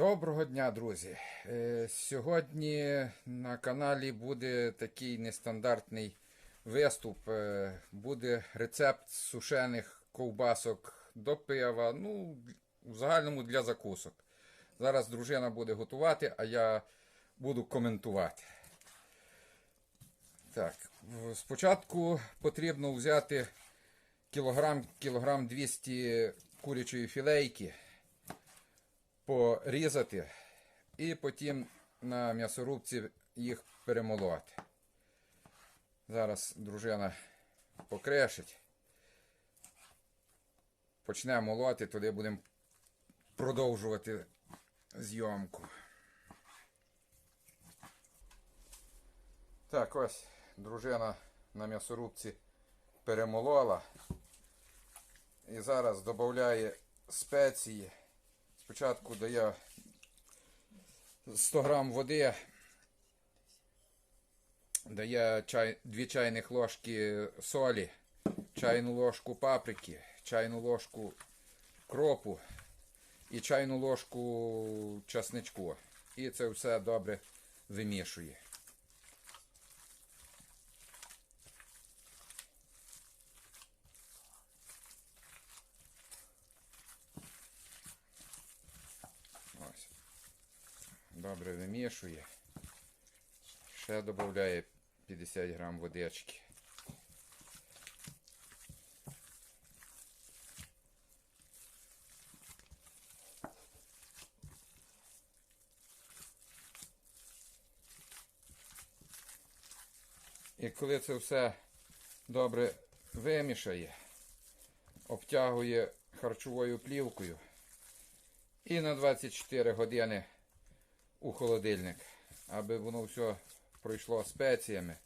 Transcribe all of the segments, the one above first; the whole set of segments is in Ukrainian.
Доброго дня, друзі! Е, Сьогодні на каналі буде такий нестандартний виступ. Е, Буде рецепт сушених ковбасок до пива. Ну, в загальному для закусок. Зараз дружина буде готувати, а я буду коментувати. Так, спочатку потрібно взяти кілограм, кілограм 200 курячої філейки порізати і потім на м'ясорубці їх перемолоти. Зараз дружина покрешить. Почнемо молоти, туди будемо продовжувати зйомку. Так, ось дружина на м'ясорубці перемолола. І зараз додає спеції. Спочатку дає 100 грам води, дає чай, 2 чайних ложки солі, чайну ложку паприки, чайну ложку кропу і чайну ложку часничку. І це все добре вимішує. Ось. Добре вимішує. Ще додає 50 грам водички. І коли це все добре вимішає, обтягує харчовою плівкою і на 24 години у холодильник, аби воно все пройшло спеціями.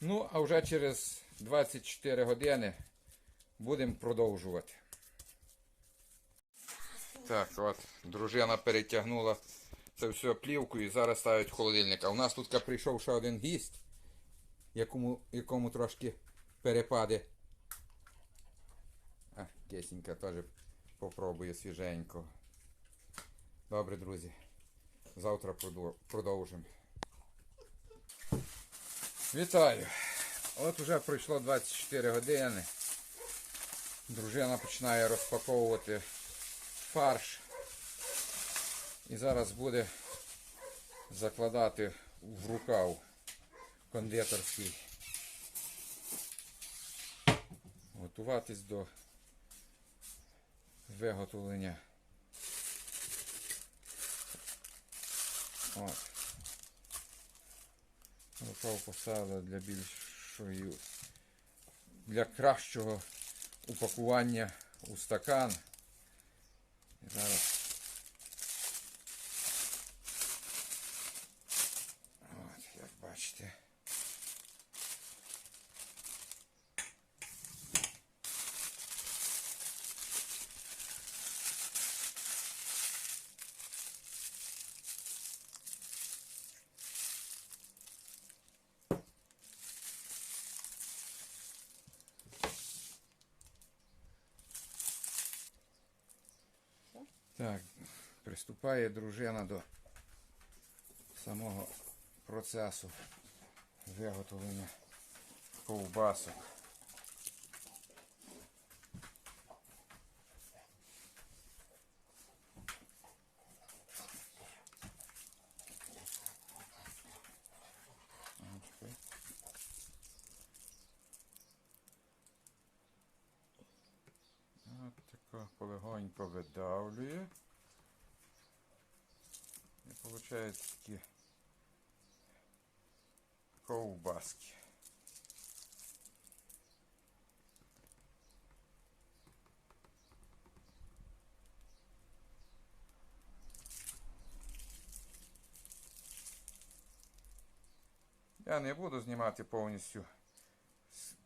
Ну, а вже через 24 години будемо продовжувати. Так, от, дружина перетягнула це все плівкою і зараз ставить в холодильник. А у нас тут прийшов ще один гість, якому, якому трошки перепаде. А, кисенька теж попробує свіженько. Добре, друзі. Завтра продо- продовжимо. Вітаю! От вже пройшло 24 години. Дружина починає розпаковувати фарш. І зараз буде закладати в рукав кондитерський. Готуватись до виготовлення. Рукав поставили для більшої, для кращого упакування у стакан. І зараз. От, як бачите. Так, приступає дружина до самого процесу виготовлення ковбасок. Тако полегонько видавлює. І виходить такі ковбаски. Я не буду знімати повністю,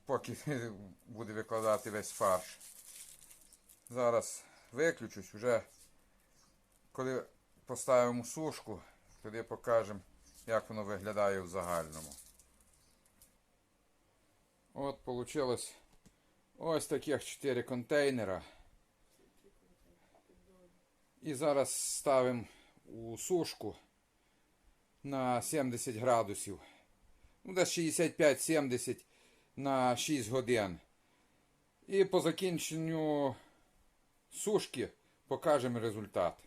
поки буде викладати весь фарш. Зараз виключусь, вже коли поставимо сушку, тоді покажемо, як воно виглядає в загальному. От вийшло ось таких 4 контейнера. І зараз ставимо у сушку на 70 градусів. Ну, десь 65-70 на 6 годин. І по закінченню сушки покажемо результат.